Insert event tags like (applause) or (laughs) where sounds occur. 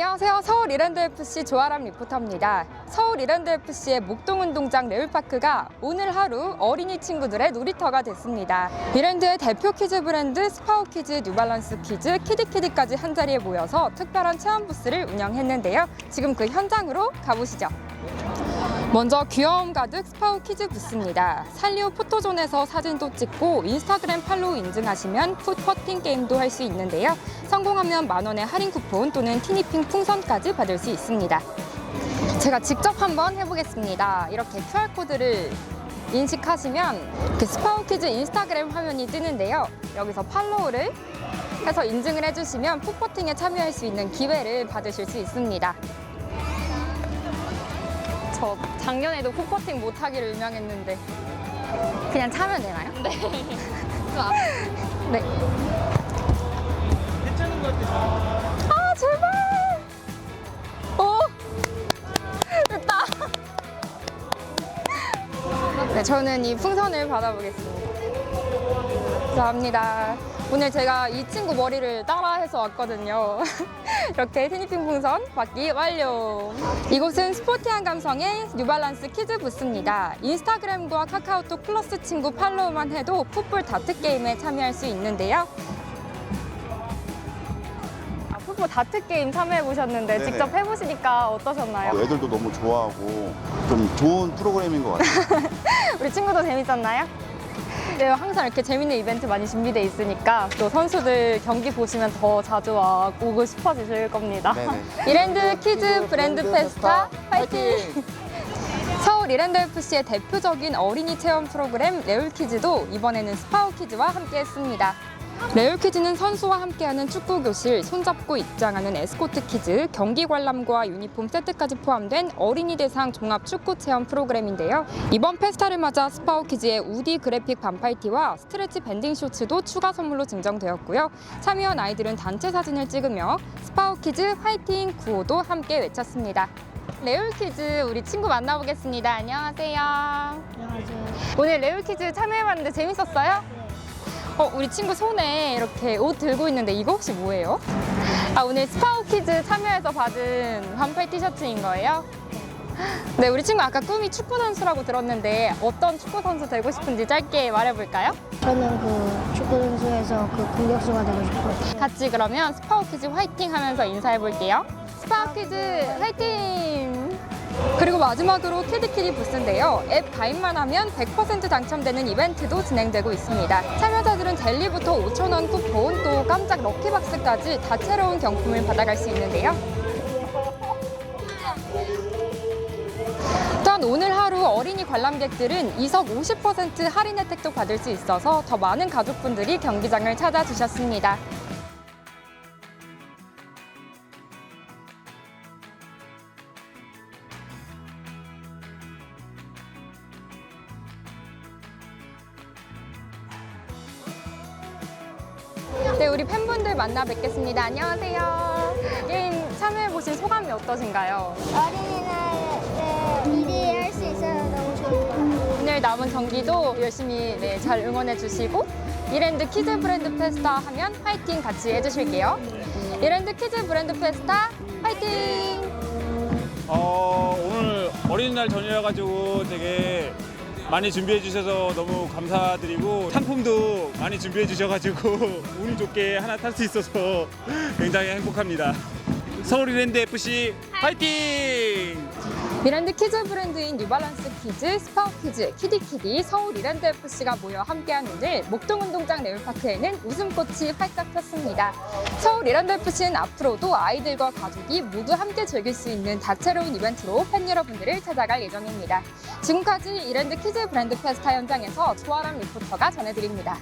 안녕하세요. 서울 이랜드 FC 조아람 리포터입니다. 서울 이랜드 FC의 목동운동장 레울파크가 오늘 하루 어린이 친구들의 놀이터가 됐습니다. 이랜드의 대표 키즈 브랜드 스파우 키즈, 뉴발란스 키즈, 키디키디까지 한 자리에 모여서 특별한 체험 부스를 운영했는데요. 지금 그 현장으로 가보시죠. 먼저 귀여움 가득 스파우 키즈 부스입니다. 살리오 포토존에서 사진도 찍고 인스타그램 팔로우 인증하시면 풋퍼팅 게임도 할 수 있는데요. 성공하면 만 원의 할인 쿠폰 또는 티니핑 풍선까지 받을 수 있습니다. 제가 직접 한번 해보겠습니다. 이렇게 QR 코드를 인식하시면 이렇게 스파우 키즈 인스타그램 화면이 뜨는데요. 여기서 팔로우를 해서 인증을 해주시면 풋퍼팅에 참여할 수 있는 기회를 받으실 수 있습니다. 저 작년에도 풋퍼팅 못하기로 유명했는데 그냥 차면 되나요? 네. (laughs) 네. 괜찮은 것 같아요. 아 제발. 오. 됐다. 네, 저는 이 풍선을 받아보겠습니다. 감사합니다. 오늘 제가 이 친구 머리를 따라해서 왔거든요. (laughs) 이렇게 티니핑 풍선 받기 완료. 이곳은 스포티한 감성의 뉴발란스 키즈 부스입니다. 인스타그램과 카카오톡 플러스 친구 팔로우만 해도 풋볼 다트 게임에 참여할 수 있는데요. 아, 풋볼 다트 게임 참여해 보셨는데 네네. 직접 해보시니까 어떠셨나요? 애들도 너무 좋아하고 좀 좋은 프로그램인 것 같아요. (laughs) 우리 친구도 재밌었나요? 네, 항상 이렇게 재밌는 이벤트 많이 준비돼 있으니까 또 선수들 경기 보시면 더 자주 와 오고 싶어지실 겁니다. 네네. (laughs) 이랜드 키즈 브랜드 페스타 파이팅! (laughs) 서울 이랜드 FC의 대표적인 어린이 체험 프로그램 레울키즈도 이번에는 스파우키즈와 함께했습니다. 레울키즈는 선수와 함께하는 축구 교실, 손잡고 입장하는 에스코트 키즈, 경기 관람과 유니폼 세트까지 포함된 어린이 대상 종합 축구 체험 프로그램인데요. 이번 페스타를 맞아 스파우키즈의 우디 그래픽 반팔티와 스트레치 밴딩 쇼츠도 추가 선물로 증정되었고요. 참여한 아이들은 단체 사진을 찍으며 스파우키즈 화이팅 구호도 함께 외쳤습니다. 레울키즈 우리 친구 만나보겠습니다. 안녕하세요. 안녕하세요. 오늘 레울키즈 참여해봤는데 재밌었어요? 어, 우리 친구 손에 이렇게 옷 들고 있는데 이거 혹시 뭐예요? 아, 오늘 스파우 키즈 참여해서 받은 반팔 티셔츠인 거예요? 네, 우리 친구 아까 꿈이 축구 선수라고 들었는데 어떤 축구 선수 되고 싶은지 짧게 말해볼까요? 저는 그 축구 선수에서 그 공격수가 되고 싶어요. 같이 그러면 스파우키즈 화이팅 하면서 인사해볼게요. 스파우키즈 화이팅! 그리고 마지막으로 키드키디 부스인데요. 앱 가입만 하면 100% 당첨되는 이벤트도 진행되고 있습니다. 참여 자들은 젤리부터 5,000원 쿠폰, 또 깜짝 럭키박스까지 다채로운 경품을 받아갈 수 있는데요. 또한 오늘 하루 어린이 관람객들은 2석 50% 할인 혜택도 받을 수 있어서 더 많은 가족분들이 경기장을 찾아주셨습니다. 네, 우리 팬분들 만나 뵙겠습니다. 안녕하세요. 게임 참여해보신 소감이 어떠신가요? 어린이날에 미리 할 수 있어서 너무 좋은 것 같아요. 오늘 남은 경기도 열심히 네, 잘 응원해주시고 이랜드 키즈 브랜드 페스타 하면 화이팅 같이 해주실게요. 이랜드 키즈 브랜드 페스타 화이팅! 어, 오늘 어린이날 전이라 가지고 되게 많이 준비해 주셔서 너무 감사드리고 상품도 많이 준비해 주셔가지고 (laughs) 운 좋게 하나 탈 수 있어서 (laughs) 굉장히 행복합니다. 서울이랜드 FC 화이팅! 이랜드 키즈 브랜드인 뉴발란스 키즈, 스파우 키즈, 키디키디, 서울 이랜드 FC가 모여 함께하는 오늘 목동 운동장 레울파크에는 웃음꽃이 활짝 폈습니다. 서울 이랜드 FC는 앞으로도 아이들과 가족이 모두 함께 즐길 수 있는 다채로운 이벤트로 팬 여러분들을 찾아갈 예정입니다. 지금까지 이랜드 키즈 브랜드 페스타 현장에서 조아람 리포터가 전해드립니다.